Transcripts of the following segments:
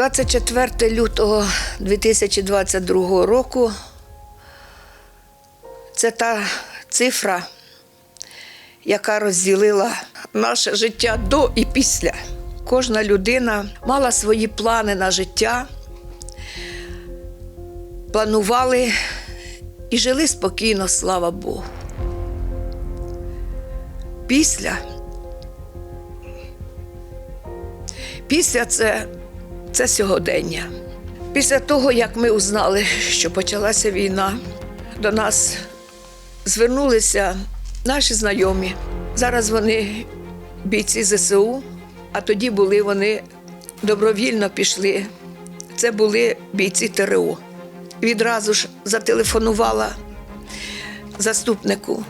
24 лютого 2022 року це та цифра, яка розділила наше життя до і після. Кожна людина мала свої плани на життя, планували і жили спокійно, слава Богу. Після Після це, це сьогодення. Після того, як ми узнали, що почалася війна, до нас звернулися наші знайомі. Зараз вони бійці ЗСУ, а тоді були вони добровільно пішли. Це були бійці ТРО. Відразу ж зателефонувала заступнику,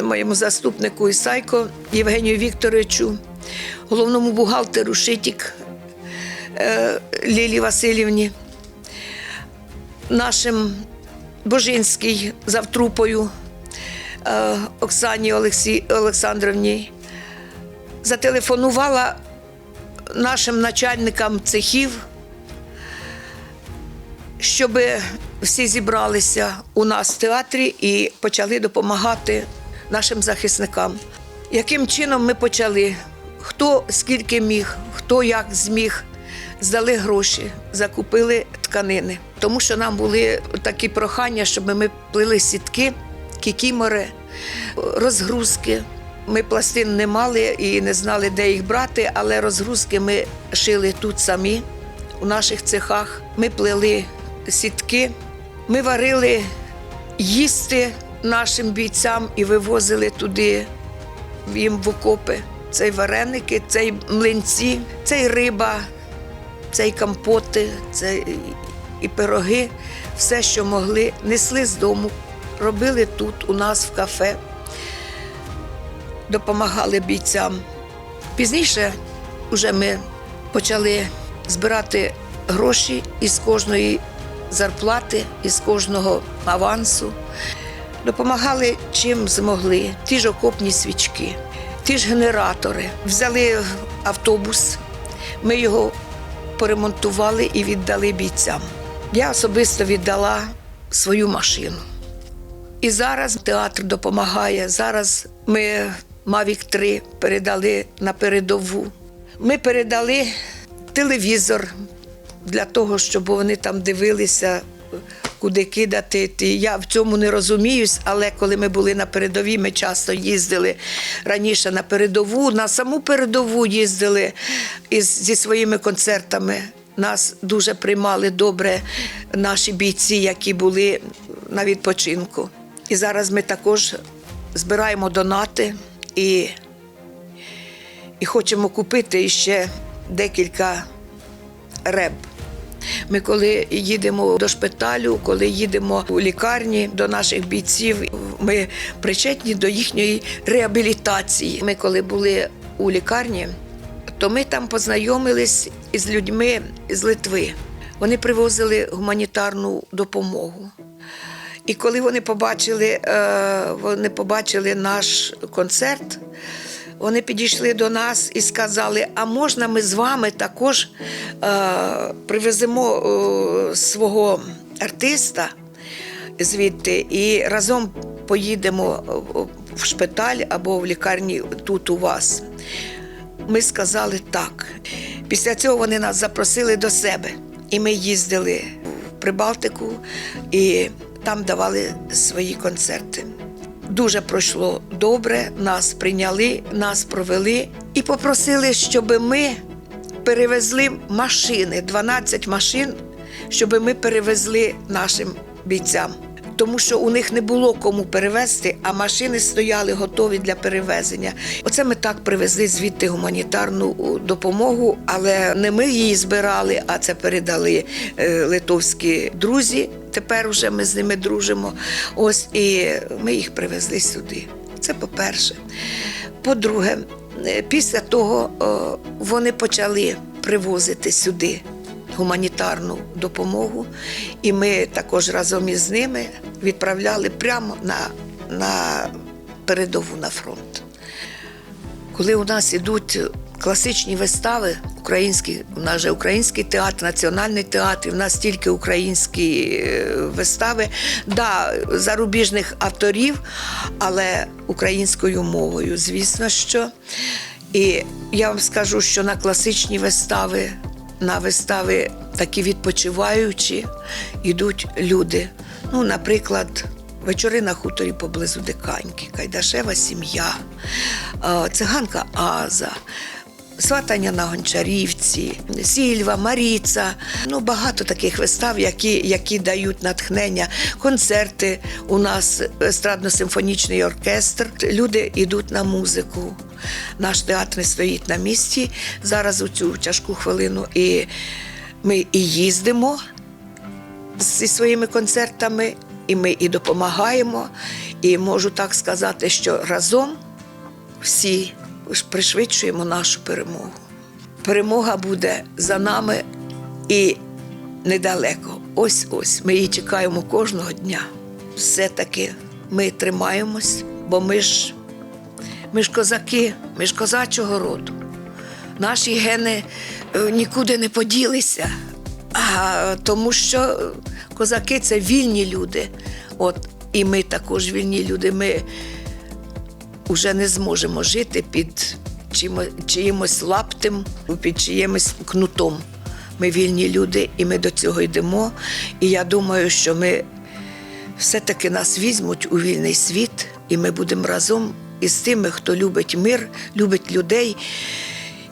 моєму заступнику Ісайко Євгенію Вікторовичу, головному бухгалтеру Шитік Лілі Васильівні, нашим Божинській завтрупою е, Оксані Олексій, Олександровні. Зателефонувала нашим начальникам цехів, щоб всі зібралися у нас в театрі і почали допомагати нашим захисникам. Яким чином ми почали? Хто скільки міг, хто як зміг, здали гроші, закупили тканини. Тому що нам були такі прохання, щоб ми плели сітки, кікімори, розгрузки. Ми пластин не мали і не знали, де їх брати, але розгрузки ми шили тут самі, у наших цехах. Ми плели сітки, ми варили їсти нашим бійцям і вивозили туди їм в окопи. Це й вареники, це й млинці, це й риба, це й компоти, це і- і пироги. Все, що могли, несли з дому, робили тут, у нас в кафе, допомагали бійцям. Пізніше вже ми почали збирати гроші із кожної зарплати, із кожного авансу. Допомагали чим змогли. Ті ж окопні свічки, ті ж генератори. Взяли автобус, ми його поремонтували і віддали бійцям. Я особисто віддала свою машину. І зараз театр допомагає. Зараз ми Мавік 3 передали на передову. Ми передали телевізор для того, щоб вони там дивилися, куди кидати. Ті- Я в цьому не розуміюсь, але коли ми були на передовій, ми часто їздили раніше на передову, на саму передову їздили із, зі своїми концертами. Нас дуже приймали добре наші бійці, які були на відпочинку. І зараз ми також збираємо донати і, і хочемо купити ще декілька реб. Ми коли їдемо до шпиталю, коли їдемо у лікарні до наших бійців, ми причетні до їхньої реабілітації. Ми коли були у лікарні, то ми там познайомились із людьми з Литви. Вони привозили гуманітарну допомогу. І коли вони побачили, е, вони побачили наш концерт, вони підійшли до нас і сказали: а можна ми з вами також е, привеземо е, свого артиста звідти і разом поїдемо в шпиталь або в лікарні тут у вас. Ми сказали так. Після цього вони нас запросили до себе, і ми їздили в Прибалтику і там давали свої концерти. Дуже пройшло добре, нас прийняли, нас провели і попросили, щоб ми перевезли машини, 12 машин, щоб ми перевезли нашим бійцям. Тому що у них не було кому перевезти, а машини стояли готові для перевезення. Оце ми так привезли звідти гуманітарну допомогу, але не ми її збирали, а це передали е, литовські друзі. Тепер вже ми з ними дружимо. Ось і ми їх привезли сюди. Це по-перше. По-друге, е, після того вони почали привозити сюди гуманітарну допомогу, і ми також разом із ними відправляли прямо на, на передову на фронт. Коли у нас ідуть класичні вистави український, у нас же український театр, національний театр, у нас тільки українські е, вистави, да, зарубіжних авторів, але українською мовою, звісно, що. І я вам скажу, що на класичні вистави, на вистави такі відпочиваючі, йдуть люди. Ну, наприклад, вечори на хуторі поблизу Диканьки, Кайдашева сім'я, е, циганка Аза. Сватання на Гончарівці, Сільва, Маріца. Ну, багато таких вистав, які, які дають натхнення. Концерти у нас естрадно-симфонічний оркестр. Люди йдуть на музику. Наш театр не стоїть на місці зараз у цю тяжку хвилину. І ми і їздимо зі своїми концертами, і ми і допомагаємо. І можу так сказати, що разом всі пришвидшуємо нашу перемогу. Перемога буде за нами і недалеко. Ось ось. Ми її чекаємо кожного дня. Все-таки ми тримаємось, бо ми ж, ми ж козаки, ми ж козачого роду. Наші гени е, нікуди не поділися, а, тому що козаки це вільні люди. От, і ми також вільні люди. Ми вже не зможемо жити під чиїмось лаптем, під чиїмось кнутом. Ми вільні люди, і ми до цього йдемо. І я думаю, що ми все-таки нас візьмуть у вільний світ, і ми будемо разом із тими, хто любить мир, любить людей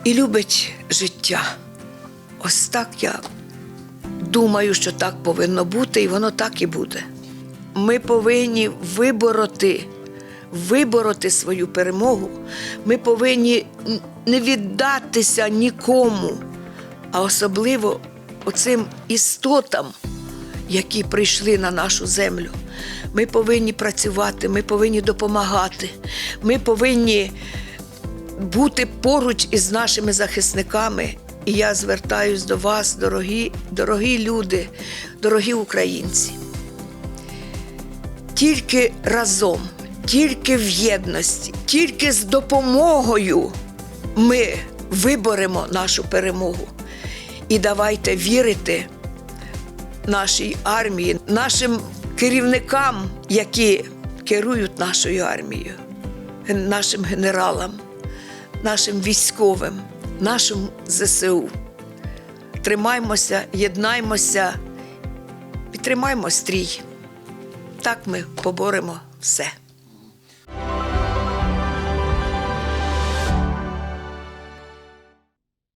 і любить життя. Ось так я думаю, що так повинно бути, і воно так і буде. Ми повинні вибороти, вибороти свою перемогу. Ми повинні не віддатися нікому, а особливо оцим істотам, які прийшли на нашу землю. Ми повинні працювати, ми повинні допомагати, ми повинні бути поруч із нашими захисниками. І я звертаюсь до вас, дорогі, дорогі люди, дорогі українці. Тільки разом, тільки в єдності, тільки з допомогою ми виборемо нашу перемогу. І давайте вірити нашій армії, нашим керівникам, які керують нашою армією, нашим генералам, нашим військовим, нашим ЗСУ. Тримаймося, єднаймося, підтримаймо стрій. Так ми поборемо все.